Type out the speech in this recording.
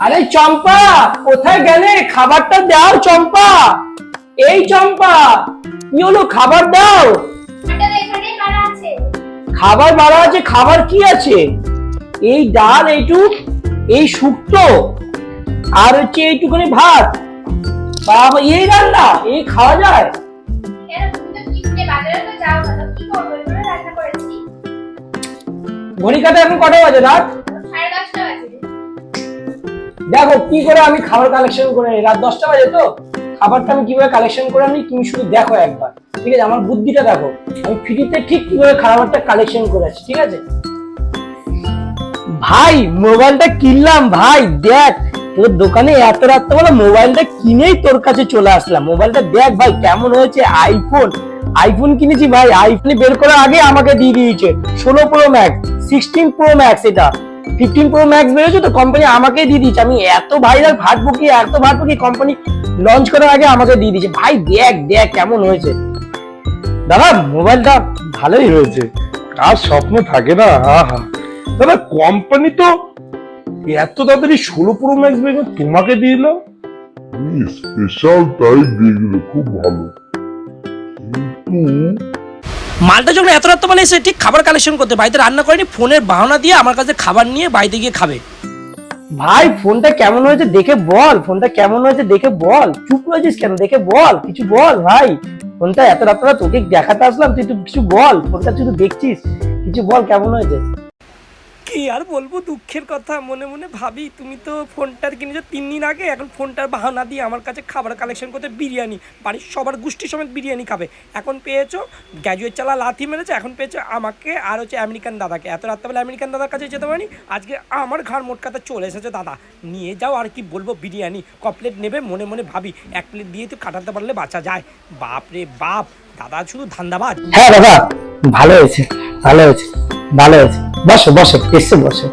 আরে চম্পা কোথায় গেলে? খাবারটা দাও চম্পা। এই চম্পা কি হলো? খাবার দাও। খাবার বাড়া আছে? খাবার কি আছে? এই ডাল এইটুক এই শুক্তো আর হচ্ছে এইটুখানি ভাত। বাবা এই রান্না এই খাওয়া যায়? ঘড়ি কাটা এখন কটা বাজে রাত? দেখো, কি করে আমি খাবার কালেকশন করে নিই রাত দশটা বাজে তো। খাবারটা আমি কীভাবে কালেকশন করে নিই তুমি শুধু দেখো একবার। ঠিক আছে? আমার বুদ্ধিটা দেখো। আমি ফ্রিতে ঠিক কীভাবে খাবারটা কালেকশন করে আছি ঠিক আছে? ভাই, মোবাইলটা কিনলাম, ভাই, দেখ। তোর দোকানে এত রাত্রেবেলা মোবাইলটা কিনেই তোর কাছে চলে আসলাম। মোবাইলটা দেখ ভাই, কেমন হয়েছে? আইফোন আইফোন কিনেছি ভাই। আইফোন বের করার আগে আমাকে দিয়ে দিয়েছে। ষোলো pro max sixteen pro max এটা। ফিফটিন প্রো ম্যাক্স বেরোছে তো কোম্পানি আমাকে দিয়ে দিয়েছে আমি এত ভাইরাল ফাটবো কি এত ফাটবো কি কোম্পানি লঞ্চ করার আগে আমাকে দিয়ে দিয়েছে। ভাই, দেখ দেখ কেমন হয়েছে। দাদা, মোবাইলটা ভালোই হয়েছে আর স্বপ্ন থাকে না হা হা দাদা কোম্পানি তো এত তাড়াতাড়ি ষোলো প্রো ম্যাক্স বের তোমাকে দিল? স্পেশাল তাই দেখলে খুব ভালো। কিন্তু মালটা যখন এত রাত মানে এসে ঠিক খাবার কালেকশন করতে, বাড়িতে রান্না করেনি, ফোনের বাহানা দিয়ে আমার কাছে খাবার নিয়ে বাড়িতে গিয়ে খাবে। ভাই, ফোনটা কেমন হয়েছে দেখে বল, ফোনটা কেমন হয়েছে দেখে বল। চুপ রয়েছিস কেন? দেখে বল, কিছু বল, ভাই। ফোনটা এত রাত্রে তোকে দেখাতে আসলাম, তুই তুই কিছু বল, ফোনটা শুধু দেখছিস। কিছু বল, কেমন হয়েছে? কি আর বলব? দুঃখের কথা। মনে মনে ভাবি, তুমি তো ফোনটার কিনেছো তিন দিন আগে, এখন ফোনটার বাহানা দিয়ে আমার কাছে খাবার কালেকশন করতে বিরিয়ানি। বাড়ির সবার গোষ্ঠী সমেত বিরিয়ানি খাবে। এখন পেয়েছ গ্র্যাজুয়েট চালা লাথি মেরেছে, এখন পেয়েছ আমাকে আর হচ্ছে আমেরিকান দাদাকে। এত রাত্রেবেলা আমেরিকান দাদার কাছে যেতে পারিনি, আজকে আমার ঘাড় মোটকাতে চলে এসেছে দাদা। নিয়ে যাও আর কি বলব বিরিয়ানি। কপ্লেট নেবে, মনে মনে ভাবি, এক প্লেট দিয়ে তো কাটাতে পারলে বাঁচা যায়। বাপ রে বাপ, দাদা শুধু ধান্দাবাজ। হ্যাঁ দাদা, ভালো হয়েছে ভালো হয়েছে ভালো হয়েছে। বসো বসো এসে বসো।